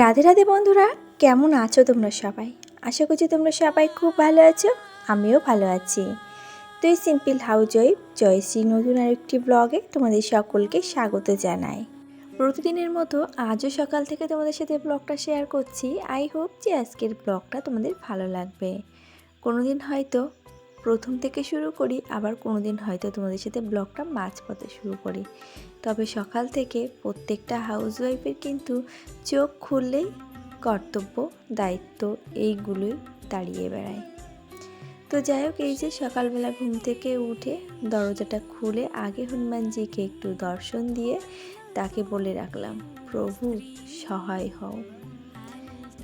রাধে রাধে বন্ধুরা, কেমন আছো তোমরা সবাই? আশা করছি তোমরা সবাই খুব ভালো আছো, আমিও ভালো আছি। তো এই সিম্পল হাউজ ওয়াইফ জয়শ্রী নতুন আরেকটি ব্লগে তোমাদের সকলকে স্বাগত জানাই। প্রতিদিনের মতো আজও সকাল থেকে তোমাদের সাথে ব্লগটা শেয়ার করছি। আই হোপ যে আজকের ব্লগটা তোমাদের ভালো লাগবে। কোনো দিন হয়তো প্রথম থেকে শুরু করি, আবার কোনো দিন হয়তো তোমাদের সাথে ব্লগটা মাঝপথে শুরু করি। তবে সকাল থেকে প্রত্যেকটা হাউসওয়াইফের কিন্তু চোখ খুললেই কর্তব্য, দায়িত্ব এইগুলোই দাঁড়িয়ে বেড়ায়। তো যাই হোক, এই যে সকালবেলা ঘুম থেকে উঠে দরজাটা খুলে আগে হনুমানজিকে একটু দর্শন দিয়ে তাকে বলে রাখলাম, প্রভু, সহায় হও।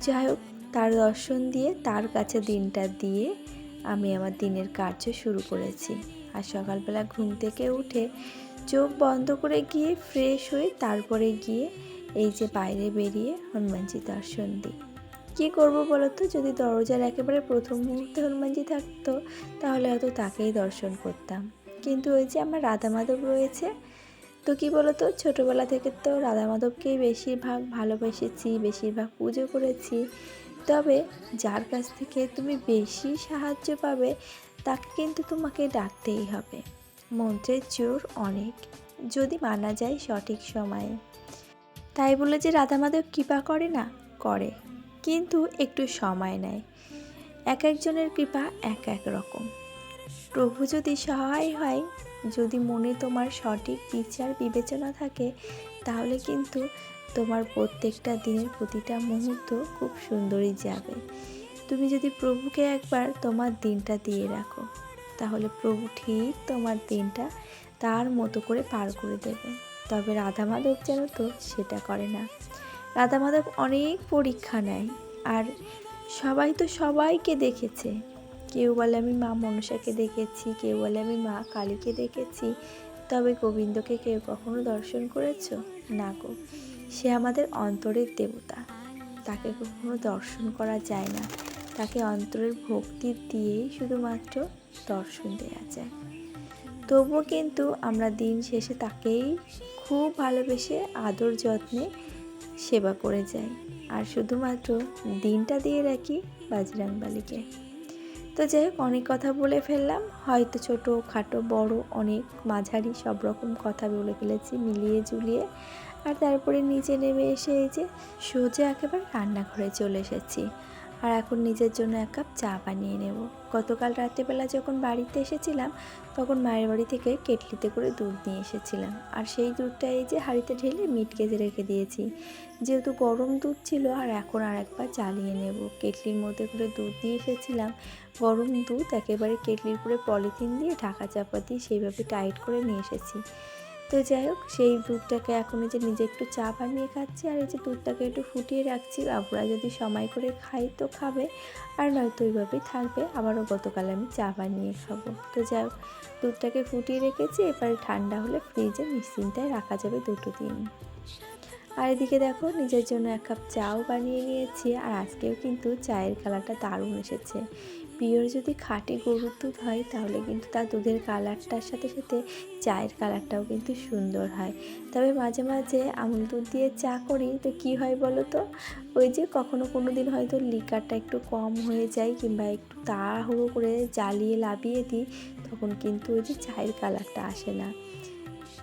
যাই হোক তার দর্শন দিয়ে, তার কাছে দিনটা দিয়ে আমি আমার দিনের কার্য শুরু করেছি। আর সকালবেলা ঘুম থেকে উঠে চোখ বন্ধ করে গিয়ে ফ্রেশ হয়ে তারপরে গিয়ে এই যে বাইরে বেরিয়ে হনুমানজি দর্শন দিই। কী করব বলো তো যদি দরজার একেবারে প্রথম মুহূর্তে হনুমানজি থাকতো, তাহলে হয়তো তাকেই দর্শন করতাম। কিন্তু ওই যে আমার রাধা মাধব রয়েছে তো কী বলো তো ছোটোবেলা থেকে তো রাধা মাধবকেই বেশিরভাগ ভালোবেসেছি, বেশিরভাগ পুজো করেছি। তবে যার কাছ থেকে তুমি বেশি সাহায্য পাবে, তাকে কিন্তু তোমাকে ডাকতেই হবে। মন্ত্রের জোর অনেক, যদি মানা যায় সঠিক সময়ে। তাই বলে যে রাধা মাধব কৃপা করে না, করে। কিন্তু একটু সময় নেয়। এক একজনের কৃপা এক এক রকম। প্রভু যদি সহায় হয় যদি মনে তোমার সঠিক বিচার, বিবেচনা থাকে, তাহলে কিন্তু তোমার প্রত্যেকটা দিনের প্রতিটা মুহূর্ত খুব সুন্দরই যাবে। তুমি যদি প্রভুকে একবার তোমার দিনটা দিয়ে রাখো, তাহলে প্রভু ঠিক তোমার দিনটা তার মতো করে পার করে দেবে। তবে রাধা মাধব যেন তো সেটা করে না। রাধা মাধব অনেক পরীক্ষা নেয়, আর সবাই তো সবাইকে দেখেছে। কেউ বলে আমি মা মনসাকে দেখেছি, কেউ বলে আমি মা কালীকে দেখেছি। তবে গোবিন্দকে কেউ কখনো দর্শন করেছ? না গো, সে আমাদের অন্তরের দেবতা। তাকে কখনো দর্শন করা যায় না। তাকে অন্তরের ভক্তি দিয়েই শুধুমাত্র দর্শন দেওয়া যায়। তবুও কিন্তু আমরা দিন শেষে তাকেই খুব ভালোবেসে আদর যত্নে সেবা করে যাই। আর শুধুমাত্র দিনটা দিয়ে রাখি বাজরাংবালিকে তো যাই হোক, অনেক কথা বলে ফেললাম। হয়তো ছোট, খাটো, বড়, অনেক মাঝারি সব রকম কথা বলে ফেলেছি মিলিয়ে জুলিয়ে। আর তারপরে নিচে নেমে এসে এই যে সোজা একেবারে রান্নাঘরে চলে এসেছি। আর এখন নিজের জন্য এক কাপ চা বানিয়ে নেব। গতকাল রাত্রেবেলা যখন বাড়িতে এসেছিলাম, তখন মায়ের বাড়ি থেকে কেটলিতে করে দুধ নিয়ে এসেছিলাম। আর সেই দুধটা এই যে হাঁড়িতে ঢেলে মিট কেজে রেখে দিয়েছি। যেহেতু গরম দুধ ছিল, আর এখন আর একবার চালিয়ে নেব। কেটলির মধ্যে করে দুধ দিয়ে এসেছিলাম। গরম দুধ একেবারে কেটলির করে পলিথিন দিয়ে ঢাকা চাপা দিয়ে সেইভাবে টাইট করে নিয়ে এসেছি। তো যাই হোক, সেই দুধটাকে এখন যে নিজে একটু চা বানিয়ে খাচ্ছি আর এই যে দুধটাকে একটু ফুটিয়ে রাখছি। বাবুরা যদি সময় করে খাই তো খাবে আর নয়তো ওইভাবেই থাকবে। আবারও গতকাল আমি চা বানিয়ে খাব। তো যাই হোক, দুধটাকে ফুটিয়ে রেখেছি। এবারে ঠান্ডা হলে ফ্রিজে নিশ্চিন্তায় রাখা যাবে দুটো দিন। আর এদিকে দেখো, নিজের জন্য এক কাপ চাও বানিয়ে নিয়েছি। আর আজকেও কিন্তু চায়ের কালারটা দারুণ এসেছে। পিওর যদি খাঁটি গরুর দুধ হয়, তাহলে কিন্তু তার দুধের কালারটার সাথে সাথে চায়ের কালারটাও কিন্তু সুন্দর হয়। তবে মাঝে মাঝে আমুল দুধ দিয়ে চা করি, তো কি হয় বলো তো ওই যে কখনো কোনো দিন হয়তো লিকারটা একটু কম হয়ে যায় কিংবা একটু তাড়াহুড়ো করে জ্বালিয়ে লাবিয়ে দিই, তখন কিন্তু ওই যে চায়ের কালারটা আসে না।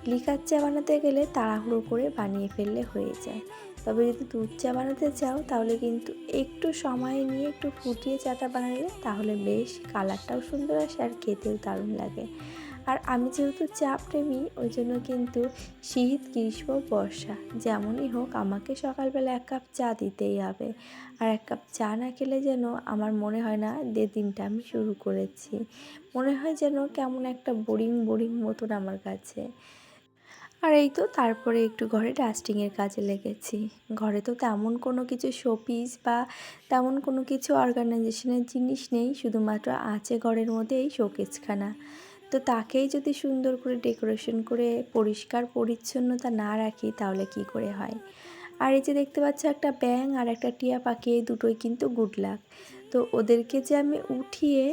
লিকার চা বানাতে গেলে তাড়াহুড়ো করে বানিয়ে ফেললে হয়ে যায়। তবে যদি দুধ চা বানাতে চাও, তাহলে কিন্তু একটু সময় নিয়ে একটু ফুটিয়ে চাটা বানালে তাহলে বেশ কালারটাও সুন্দর আসে আর খেতেও দারুণ লাগে। আর আমি যেহেতু চা প্রেমী ওই জন্য কিন্তু শীত, গ্রীষ্ম, বর্ষা যেমনই হোক আমাকে সকালবেলা এক কাপ চা দিতেই হবে। আর এক কাপ চা না খেলে যেন আমার মনে হয় না যে দিনটা আমি শুরু করেছি। মনে হয় যেন কেমন একটা বোরিং বোরিং মতন আমার কাছে। আর এই তো তারপরে একটু ঘরে ডাস্টিংয়ের কাজে লেগেছি। ঘরে তো তেমন কোনো কিছু শোপিস বা তেমন কোনো কিছু অর্গানাইজেশনের জিনিস নেই, শুধুমাত্র আছে ঘরের মধ্যে এই শোকেসখানা তো তো তাকেই যদি সুন্দর করে ডেকোরেশন করে পরিষ্কার, পরিচ্ছন্নতা না রাখি, তাহলে কি করে হয়? আর এই যে দেখতে পাচ্ছ একটা ব্যাং আর একটা টিয়া পাখি, এই দুটোই কিন্তু গুড লাক তো ওদেরকে যে আমি উঠিয়ে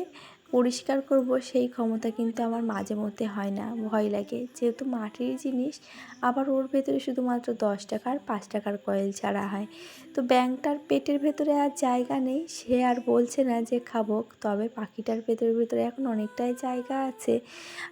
পরিষ্কার করব সেই ক্ষমতা কিন্তু আমার মাঝে মধ্যে হয় না, ভয় লাগে। যেহেতু মাটির জিনিস, আবার ওর ভেতরে শুধুমাত্র দশ টাকার পাঁচ টাকার কয়েল ছাড়া হয়। তো ব্যাংকটার পেটের ভেতরে আর জায়গা নেই, সে আর বলছে না যে খাব। তবে পাখিটার পেটের ভেতরে এখন অনেকটাই জায়গা আছে।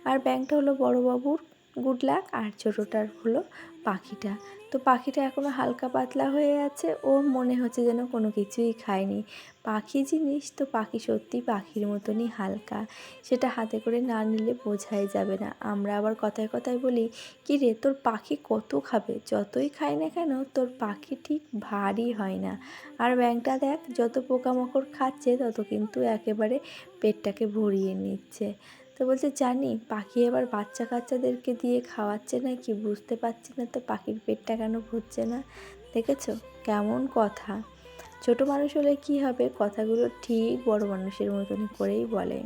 আর ব্যাংকটা হলো বড়োবাবুর গুড লাক আর ছোটোটার হলো পাখিটা। তো পাখিটা এখনও হালকা পাতলা হয়ে আছে, ওর মনে হচ্ছে যেন কোনো কিছুই খায়নি। পাখি জিনিস, তো পাখি সত্যি পাখির মতনই হালকা। সেটা হাতে করে না নিলে বোঝাই যাবে না। আমরা আবার কথায় কথায় বলি, কি রে, তোর পাখি কত খাবে? যতই খায় না কেন, তোর পাখি ঠিক ভারী হয় না। আর ব্যাংকটা দেখ, যত পোকামাকড় খাচ্ছে, তত কিন্তু একেবারে পেটটাকে ভরিয়ে নিচ্ছে। তো বলছে, জানি, পাখি এবার বাচ্চা কাচ্চাদেরকে দিয়ে খাওয়াচ্ছে না কি বুঝতে পারছি না তো পাখির পেটটা কেন ভরছে না। দেখেছ? কেমন কথা। ছোট মানুষ হলে কি হবে? কথাগুলো ঠিক বড় মানুষের মতন করেই বলে।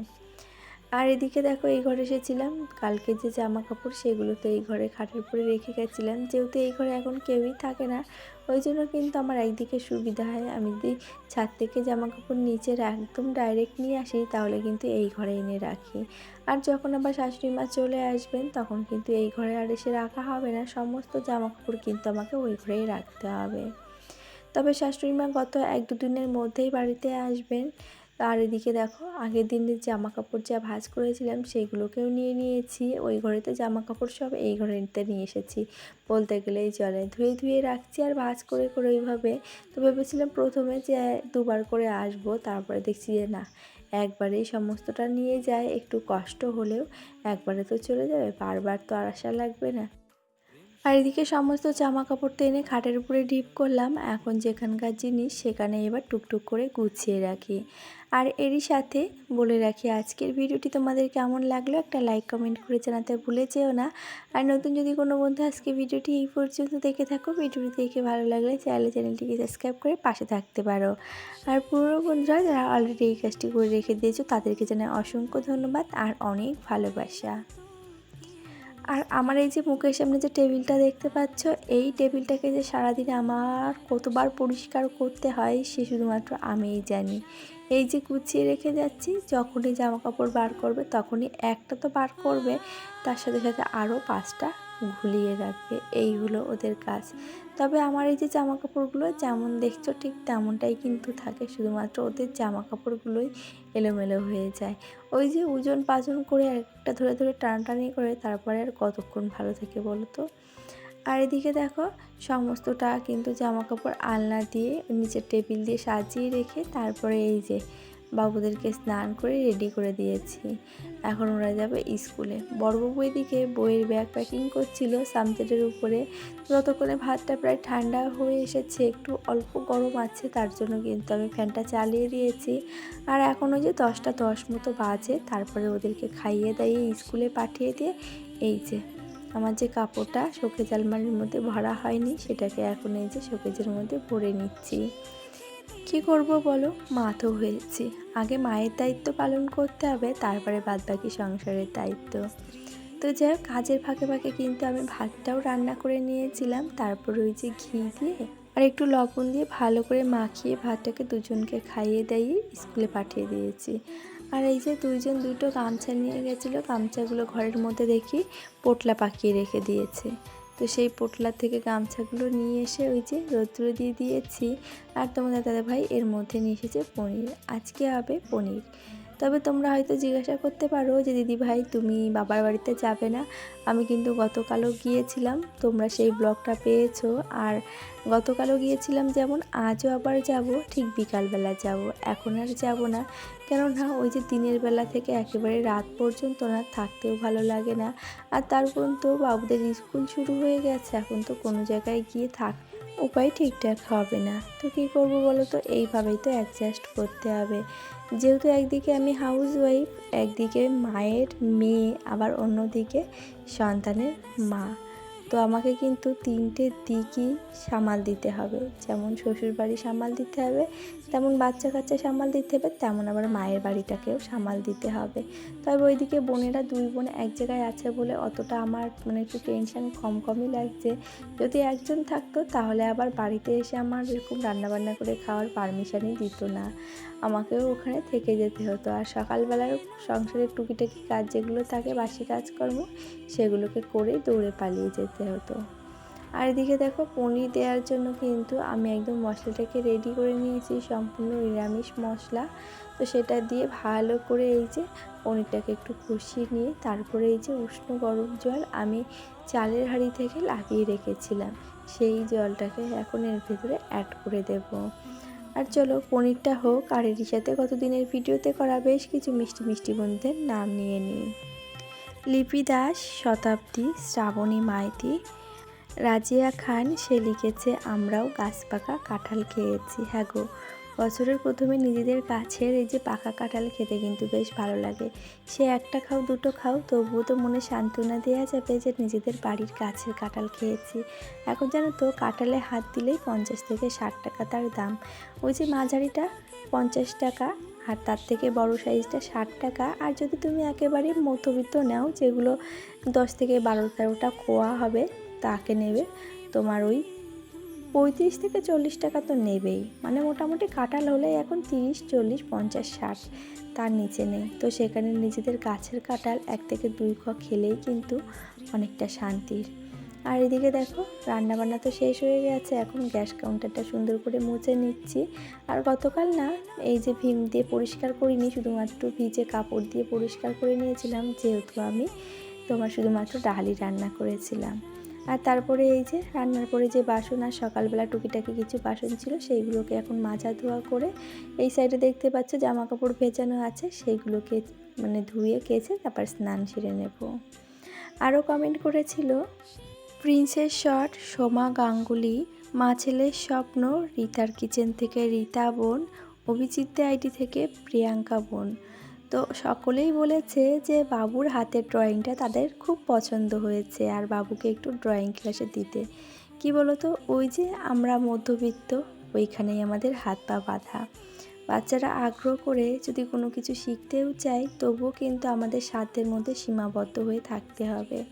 আর এদিকে দেখো, এই ঘরে এসেছিলাম। কালকে যে জামা কাপড় সেগুলো তো এই ঘরে খাটের উপরে রেখে গেছিলাম। যেহেতু এই ঘরে এখন কেউই থাকে না ওই জন্য কিন্তু আমার একদিকে সুবিধা হয়। আমি যদি ছাদ থেকে জামা কাপড় নিচের একদম ডাইরেক্ট নিয়ে আসি, তাহলে কিন্তু এই ঘরে এনে রাখি। আর যখন আবার শাশুড়ি মা চলে আসবেন, তখন কিন্তু এই ঘরে আর এসে রাখা হবে না। সমস্ত জামা কাপড় কিন্তু আমাকে ওই ঘরেই রাখতে হবে। তবে শাশুড়ি মা গত এক দুদিনের মধ্যেই বাড়িতে আসবেন। আর এদিকে দেখো, আগের দিনের জামা কাপড় যা ভাঁজ করেছিলাম সেগুলোকেও নিয়ে নিয়েছি। ওই ঘরেতে জামা কাপড় সব এই ঘরেতে নিয়ে এসেছি। বলতে গেলেই চলে ধুয়ে ধুয়ে রাখছি আর ভাঁজ করে করে ওইভাবে। তো ভেবেছিলাম প্রথমে যে দুবার করে আসব, তারপরে দেখছি যে না একবারেই সমস্তটা নিয়ে যায়। একটু কষ্ট হলেও একবারে তো চলে যাবে, বারবার তো আর আসা লাগবে না। আর এদিকে সমস্ত জামা কাপড় তো এনে খাটের উপরে ডিপ করলাম। এখন যেখানকার জিনিস সেখানে এবার টুকটুক করে গুছিয়ে রাখি। আর এরই সাথে বলে রাখি, আজকের ভিডিওটি তোমাদের কেমন লাগল একটা লাইক কমেন্ট করে জানাতে ভুলে যেও না। আর নতুন যদি কোনো বন্ধু আজকে ভিডিওটি এই পর্যন্ত দেখে থাকো, ভিডিওটি দেখে ভালো লাগলে চাইলে চ্যানেলটিকে সাবস্ক্রাইব করে পাশে থাকতে পারো। আর পুরো বন্ধুরা যারা অলরেডি এই কাজটি করে রেখে দিয়েছ, তাদেরকে জানাই অসংখ্য ধন্যবাদ আর অনেক ভালোবাসা। আর আমার এই যে মুখের সামনে যে টেবিলটা দেখতে পাচ্ছ, এই টেবিলটাকে যে সারাদিন আমার কতবার পরিষ্কার করতে হয়, সে শুধুমাত্র আমিই জানি। এই যে গুছিয়ে রেখে যাচ্ছি, যখনই জামা কাপড় বার করবে তখনই একটা তো বার করবে, তার সাথে সাথে আরও পাঁচটা ঘুলিয়ে রাখবে এই হলো ওদের কাজ। তবে আমার এই যে জামা কাপড়গুলো যেমন দেখছ ঠিক তেমনটাই কিন্তু থাকে, শুধুমাত্র ওদের জামা কাপড়গুলোই এলোমেলো হয়ে যায়। ওই যে ওজন পাজন করে একটা ধরে ধরে টানাটানি করে তারপরে আর কতক্ষণ ভালো থাকে বলো তো? আর এদিকে দেখো, সমস্তটা কিন্তু জামা কাপড় আলনা দিয়ে নিচের টেবিল দিয়ে সাজিয়ে রেখে তারপরে এই যে বাবুদেরকে স্নান করে রেডি করে দিয়েছি। এখন ওরা যাবে স্কুলে। বড়বাবু এদিকে বইয়ের ব্যাগ প্যাকিং করছিল সামচেটের উপরে। ততক্ষণে ভাতটা প্রায় ঠান্ডা হয়ে এসেছে। একটু অল্প গরম আছে, তার জন্য কিন্তু আমি ফ্যানটা চালিয়ে দিয়েছি। আর এখনও যে দশটা দশ মতো বাজে, তারপরে ওদেরকে খাইয়ে দাইয়ে স্কুলে পাঠিয়ে দিয়ে এই যে আমার যে কাপড়টা শোকেজ আলমারির মধ্যে ভরা হয়নি, সেটাকে এখন এই যে শোকেজের মধ্যে ভরে নিচ্ছি। কি করব বলো? মা তো হয়েছি। আগে মায়ের দায়িত্ব পালন করতে হবে, তারপরে বাদবাকি সংসারের দায়িত্ব। তো যাই হোক, কাজের ফাঁকে ফাঁকে কিন্তু আমি ভাতটাও রান্না করে নিয়েছিলাম। তারপর ওই যে ঘি দিয়ে আর একটু লবণ দিয়ে ভালো করে মাখিয়ে ভাতটাকে দুজনকে খাইয়ে দিয়ে স্কুলে পাঠিয়ে দিয়েছি। আর এই যে দুইজন দুটো গামছা নিয়ে গেছিল, গামছাগুলো ঘরের মধ্যে দেখি, পোটলা পাকিয়ে রেখে দিয়েছে। তো সেই পোটলা থেকে গামছাগুলো নিয়ে এসে ওই যে রৌদ্র দিয়ে দিয়েছি। আর তোমাদের দাদা ভাই এর মধ্যে নিয়ে এসেছে পনির। আজকে হবে পনির। তবে তোমরা হয়তো জিজ্ঞাসা করতে পারো যে, দিদি ভাই, তুমি বাবার বাড়িতে যাবে না? আমি কিন্তু গতকালও গিয়েছিলাম, তোমরা সেই ব্লগটা পেয়েছ। আর গতকালও গিয়েছিলাম যেমন, আজও আবার যাব, ঠিক বিকালবেলা যাব। এখন আর যাব না। কেননা ওই যে দিনের বেলা থেকে একেবারে রাত পর্যন্ত না, থাকতেও ভালো লাগে না। আর তারপর তো বাবুদের স্কুল শুরু হয়ে গেছে, এখন তো কোনো জায়গায় গিয়ে থাক, উপায় ঠিকঠাক হবে না। তো কী করব বলো তো? এইভাবেই তো অ্যাডজাস্ট করতে হবে। যেহেতু একদিকে আমি হাউস ওয়াইফ একদিকে মায়ের মেয়ে, আবার অন্যদিকে সন্তানের মা। তো আমাকে কিন্তু তিনটে দিকই সামাল দিতে হবে। যেমন শ্বশুরবাড়ি সামাল দিতে হবে তেমন বাচ্চা কাচ্চা সামাল দিতে হবে, তেমন আবার মায়ের বাড়িটাকেও সামাল দিতে হবে। তবে ওইদিকে বোনেরা দুই বোন এক জায়গায় আছে বলে অতটা আমার মানে একটু টেনশন কম কমই লাগছে। যদি একজন থাকতো তাহলে আবার বাড়িতে এসে আমার এরকম রান্নাবান্না করে খাওয়ার পারমিশনই দিত না। আমাকেও ওখানে থেকে যেতে হতো। আর সকালবেলার সংসারের টুকিটাকি কাজ যেগুলো থাকে, বাসি কাজকর্ম, সেগুলোকে করে দৌড়ে পালিয়ে যেতে হতো। আর এদিকে দেখো পনির দেওয়ার জন্য কিন্তু আমি একদম মশলাটাকে রেডি করে নিয়েছি, সম্পূর্ণ নিরামিষ মশলা। তো সেটা দিয়ে ভালো করে এই যে পনিরটাকে একটু কষিয়ে নিয়ে, তারপরে এই যে উষ্ণ গরম জল আমি চালের হাঁড়ি থেকে লাগিয়ে রেখেছিলাম। সেই জলটাকে এখন এর ভেতরে অ্যাড করে দেব। আর চলো পনিরটা হোক আর এর সাথে কতদিনের ভিডিওতে করা বেশ কিছু মিষ্টি মিষ্টি বন্ধুদের নাম নিয়ে নিই। লিপি দাস, শতাব্দী, শ্রাবণী মাইতি রাজিয়া খান, সে লিখেছে, আমরাও গাছ পাকা কাঁঠাল খেয়েছি। হ্যাঁ গো, বছরের প্রথমে নিজেদের গাছের এই যে পাকা কাঁঠাল খেতে কিন্তু বেশ ভালো লাগে। সে একটা খাও, দুটো খাও, তবুও তো মনে সান্ত্বনা দেওয়া যাবে যে নিজেদের বাড়ির গাছের কাঁঠাল খেয়েছি। এখন জানো তো, কাঁঠালে হাত দিলেই পঞ্চাশ থেকে ষাট টাকা তার দাম। ওই যে মাঝারিটা, পঞ্চাশ টাকা, আর তার থেকে বড় সাইজটা ষাট টাকা। আর যদি তুমি একেবারে মধ্যবিত্ত নাও, যেগুলো দশ থেকে বারো তেরোটা কোয়া হবে তাকে নেবে। তোমার ওই পঁয়ত্রিশ থেকে চল্লিশ টাকা তো নেবেই। মানে মোটামুটি কাঁঠাল হলে এখন তিরিশ, চল্লিশ, পঞ্চাশ, ষাট তার নিচে নেই। তো সেখানে নিজেদের গাছের কাঁঠাল এক থেকে দুই খ খেলেই কিন্তু অনেকটা শান্তির। আর এদিকে দেখো, রান্নাবান্না তো শেষ হয়ে গেছে। এখন গ্যাস কাউন্টারটা সুন্দর করে মুছে নিচ্ছি। আর গতকাল না, এই যে ভীম দিয়ে পরিষ্কার করিনি, শুধুমাত্র ভিজে কাপড় দিয়ে পরিষ্কার করে নিয়েছিলাম, যেহেতু আমি তোমার শুধুমাত্র ডালি রান্না করেছিলাম। আর তারপরে এই যে রান্নার পরে যে বাসন আর সকালবেলা টুকিটাকি কিছু বাসন ছিল, সেইগুলোকে এখন মাজা ধোয়া করে এই সাইডে দেখতে পাচ্ছ জামা কাপড় ভেজানো আছে, সেইগুলোকে মানে ধুয়ে কেচে তারপর স্নান সেরে নেব। আরও কমেন্ট করেছিল, প্রিন্সের শট, সোমা গাঙ্গুলি, মা ছেলের স্বপ্ন, রিতার কিচেন থেকে রীতা বোন অভিজিৎ আইডি থেকে প্রিয়াঙ্কা বোন। তো সকলেই বলেছে যে বাবুর হাতের ড্রয়িংটা তাদের খুব পছন্দ হয়েছে আর বাবুকে একটু ড্রয়িং ক্লাসে দিতে। কি বলতো? ওই যে আমরা মধ্যবিত্ত, ওইখানেই আমাদের হাত পা বাঁধা। বাচ্চারা আগ্রহ করে যদি কোনো কিছু শিখতেও চায়, তবুও কিন্তু আমাদের সাধ্যের মধ্যে সীমাবদ্ধ হয়ে থাকতে হবে।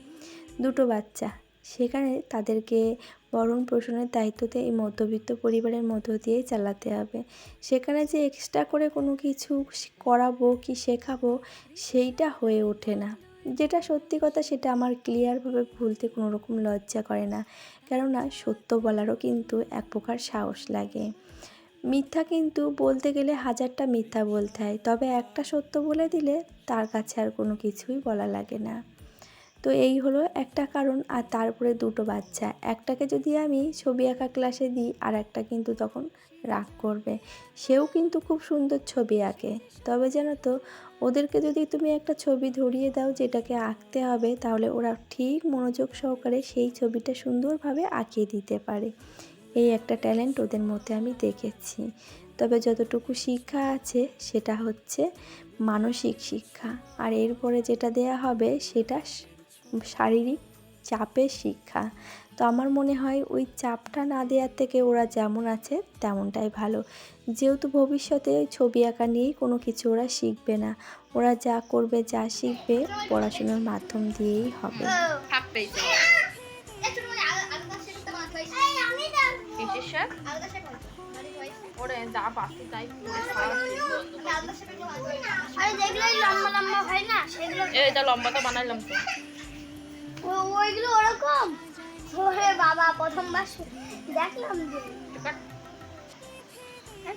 দুটো বাচ্চা, সেখানে তাদেরকে বরণ পোষণের দায়িত্বতে এই মধ্যবিত্ত পরিবারের মধ্য দিয়েই চালাতে হবে। সেখানে যে এক্সট্রা করে কোনো কিছু করাবো কি শেখাবো সেইটা হয়ে ওঠে না। যেটা সত্যি কথা সেটা আমার ক্লিয়ারভাবে ভুলতে কোনো রকম লজ্জা করে না। কেননা সত্য বলারও কিন্তু এক প্রকার সাহস লাগে। মিথ্যা কিন্তু বলতে গেলে হাজারটা মিথ্যা বলতে হয়। তবে একটা সত্য বলে দিলে তার কাছে আর কোনো কিছুই বলা লাগে না। তো এই হলো একটা কারণ আর তারপরে দুটো বাচ্চা। একটাকে যদি আমি ছবি আঁকা ক্লাসে দিই আর একটা কিন্তু তখন রাগ করবে। সেও কিন্তু খুব সুন্দর ছবি আঁকে। তবে জানো তো, ওদেরকে যদি তুমি একটা ছবি ধরিয়ে দাও যেটাকে আঁকতে হবে, তাহলে ওরা ঠিক মনোযোগ সহকারে সেই ছবিটা সুন্দরভাবে আঁকিয়ে দিতে পারে। এই একটা ট্যালেন্ট ওদের মধ্যে আমি দেখেছি। তবে যতটুকু শিক্ষা আছে, সেটা হচ্ছে মানসিক শিক্ষা। আর এরপরে যেটা দেয়া হবে, সেটা শারীরিক চাপের শিক্ষা। তো আমার মনে হয় ওই চাপটা না দেওয়ার থেকে ওরা যেমন আছে তেমনটাই ভালো। যেহেতু ভবিষ্যতে ছবি আঁকা নিয়েই কোনো কিছু ওরা শিখবে না। ওরা যা করবে যা শিখবে পড়াশোনার মাধ্যম দিয়েই হবে। ওরে যা পাচ্ছি তাই লম্বা লম্বা হয় না সেগুলো এটা লম্বাটা বানাইলাম তো। ওইগুলো ওরকম? ওরে বাবা প্রথমবার দেখলাম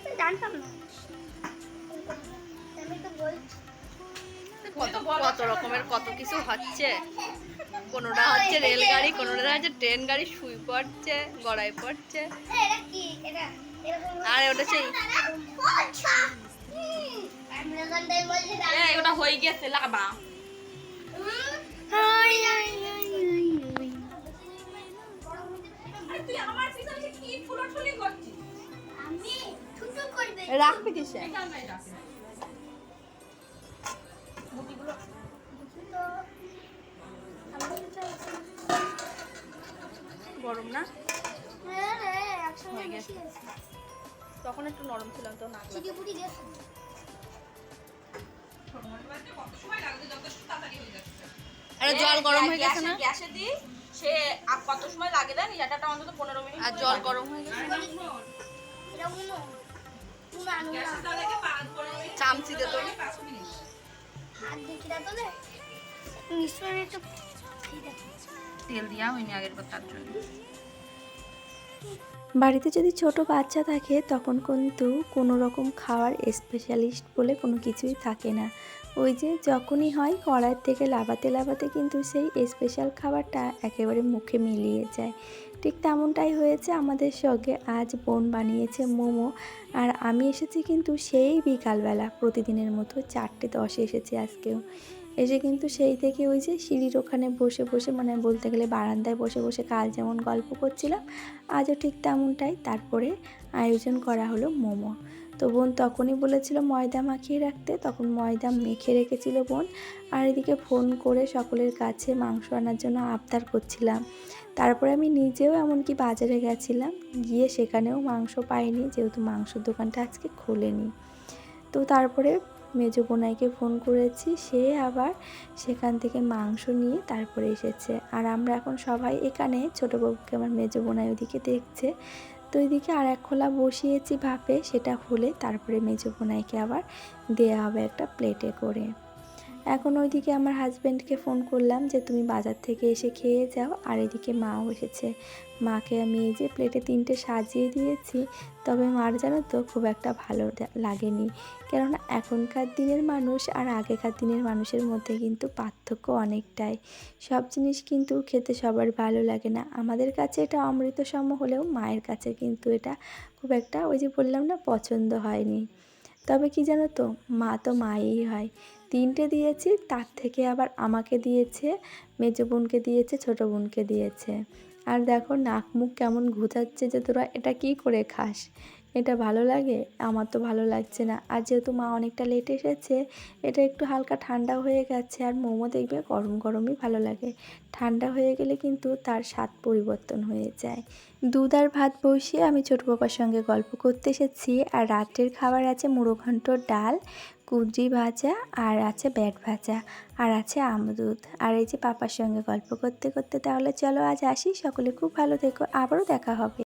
তো জানতাম না। আমি তো বলছি। কত কত রকমের কত কিছু হচ্ছে। কোনোটা হচ্ছে রেলগাড়ি কোনোটা হচ্ছে ট্রেন গাড়ি শুই পড়ছে গড়াই পড়ছে। আর ওটা সেই ওটা হয়ে গেছে লাবা। রাখবি কিসে। গরম না? হ্যাঁ হ্যাঁ হয়ে তখন একটু নরম ছিল তো না চিটি পুটি দেখো আরে জল গরম হয়ে গেছে না? গ্যাসে দিই সে আর কত সময় লাগে দেন এটাটা অন্তত পনেরো মিনিট আর জল গরম হয়ে গেছে না? এটা উনো উনা উনা চামচি দে তো তেল দিয়া হয়নি আগের তার জন্য। বাড়িতে যদি ছোট বাচ্চা থাকে তখন কিন্তু কোনো রকম খাওয়ার স্পেশালিস্ট বলে কোনো কিছুই থাকে না। ওই যে যখনই হয় কড়ার থেকে লাবাতে লাবাতে কিন্তু সেই স্পেশাল খাবারটা একেবারে মুখে মিলিয়ে যায়। ঠিক তেমনটাই হয়েছে আমাদের সঙ্গে আজ বোন বানিয়েছে মোমো। আর আমি এসেছি কিন্তু সেই বিকালবেলা প্রতিদিনের মতো চারটে দশে এসেছি আজকেও। এসে কিন্তু সেই থেকে ওই যে সিঁড়ির ওখানে বসে বসে মানে বলতে গেলে বারান্দায় বসে বসে কাল যেমন গল্প করছিলাম, আজও ঠিক তেমনটাই তারপরে আয়োজন করা হলো মোমো। তো বোন তখনই বলেছিল ময়দা মাখিয়ে রাখতে। তখন ময়দা মেখে রেখেছিল বোন। আর এদিকে ফোন করে সকলের কাছে মাংস আনার জন্য আবদার করছিলাম। তারপরে আমি নিজেও এমনকি বাজারে গেছিলাম। গিয়ে সেখানেও মাংস পাইনি, যেহেতু মাংসর দোকানটা আজকে খোলেনি। তো তারপরে মেজো বোনাইকে ফোন করেছি। সে আবার সেখান থেকে মাংস নিয়ে তারপরে এসেছে। আর আমরা এখন সবাই এখানে। ছোটো বাবুকে আমার মেজো বোনাই ওদিকে দেখছে। তো ওইদিকে আর এক খোলা বসিয়েছি ভাপে, সেটা খুলে তারপরে মেজো বোনাইকে আবার দেওয়া হবে একটা প্লেটে করে। এখন ওইদিকে আমার হাজব্যান্ডকে ফোন করলাম যে, তুমি বাজার থেকে এসে খেয়ে যাও। আর এদিকে মাও এসেছে। মাকে আমি এই যে প্লেটে তিনটে সাজিয়ে দিয়েছি, তবে মার জানো তো খুব একটা ভালো লাগেনি। কেননা এখনকার দিনের মানুষ আর আগেকার দিনের মানুষের মধ্যে কিন্তু পার্থক্য অনেকটাই। সব জিনিস কিন্তু খেতে সবার ভালো লাগে না। আমাদের কাছে এটা অমৃত সম হলেও মায়ের কাছে কিন্তু এটা খুব একটা ওই যে বললাম না, পছন্দ হয়নি। তবে কি জানো তো, মা তো মাই হয়। তিনটে দিয়েছি, তার থেকে আবার আমাকে দিয়েছে, মেজো বোনকে দিয়েছে, ছোটো বোনকে দিয়েছে। আর দেখো নাক মুখ কেমন ঘুচাচ্ছে যে তোরা এটা কি করে খাস? এটা ভালো লাগে? আমার তো ভালো লাগছে না। আর যেহেতু মা অনেকটা লেট এসেছে, এটা একটু হালকা ঠান্ডা হয়ে গেছে আর মোমো দেখবে গরম গরমই ভালো লাগে। ঠান্ডা হয়ে গেলে কিন্তু তার স্বাদ পরিবর্তন হয়ে যায়। দুধ আর ভাত বসিয়ে আমি ছোটো বাবার সঙ্গে গল্প করতে এসেছি। আর রাতের খাবার আছে মুড়ো ঘন্ট ডাল। কুদ্রি ভাজা, আর আছে ব্যাট ভাজা, আর আছে আমদুধ আর এই যে পাপার সঙ্গে গল্প করতে করতে তাহলে চলো আজ আসি। সকলে খুব ভালো থেকো। আবারও দেখা হবে।